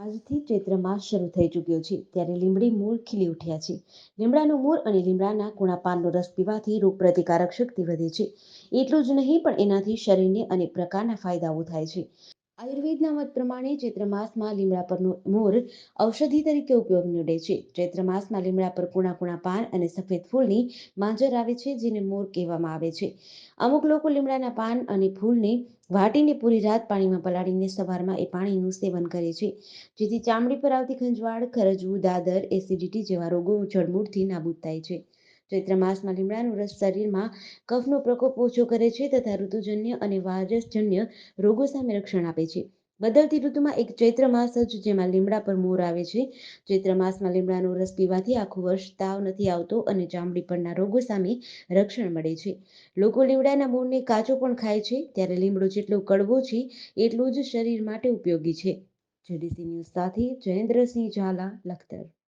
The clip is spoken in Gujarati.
આજથી ચૈત્ર માસ શરૂ થઈ ચૂક્યો છે. ત્યારે લીમડી મૂળ ખીલી ઉઠ્યા છે. લીમડાનું મૂળ અને લીમડાના કુણા પાનનો રસ પીવાથી રોગ પ્રતિકારક શક્તિ વધે છે. એટલું જ નહીં, પણ એનાથી શરીરને અનેક પ્રકારના ફાયદાઓ થાય છે. આયુર્વેદના મત પ્રમાણે ચૈત્ર માસમાં લીમડા પરનો મોર ઔષધિ તરીકે ઉપયોગ નીવડે છે. ચૈત્ર માસમાં લીમડા પર કુણા કુણા પાન અને સફેદ ફૂલની માંજર આવે છે, જેને મોર કહેવામાં આવે છે. અમુક લોકો લીમડાના પાન અને ફૂલને વાટીને પૂરી રાત પાણીમાં પલાળીને સવારમાં એ પાણીનું સેવન કરે છે. જેથી ચામડી પર આવતી ખંજવાળ, ખરજવું, દાદર, એસિડિટી જેવા રોગો જડમૂળથી નાબૂદ થાય છે. ચૈત્ર માસમાં લીમડાનો રસ શરીરમાં કફનો પ્રકોપ ઓછો કરે છે તથા ઋતુજન્ય અને વાયરસજન્ય રોગો સામે રક્ષણ આપે છે. બદલતી ઋતુમાં એક ચૈત્ર માસ જ જેમાં લીમડા પર મોર આવે છે. ચૈત્ર માસમાં લીમડાનો રસ પીવાથી આખું વર્ષ તાવ નથી આવતો અને ચામડી પરના રોગો સામે રક્ષણ મળે છે. લોકો લીમડાના મૂળને કાચો પણ ખાય છે. ત્યારે લીમડો જેટલો કડવો છે, એટલું જ શરીર માટે ઉપયોગી છે. જેડીસી ન્યૂઝ સાથે જયેન્દ્રસિંહ ઝાલા, લખતર.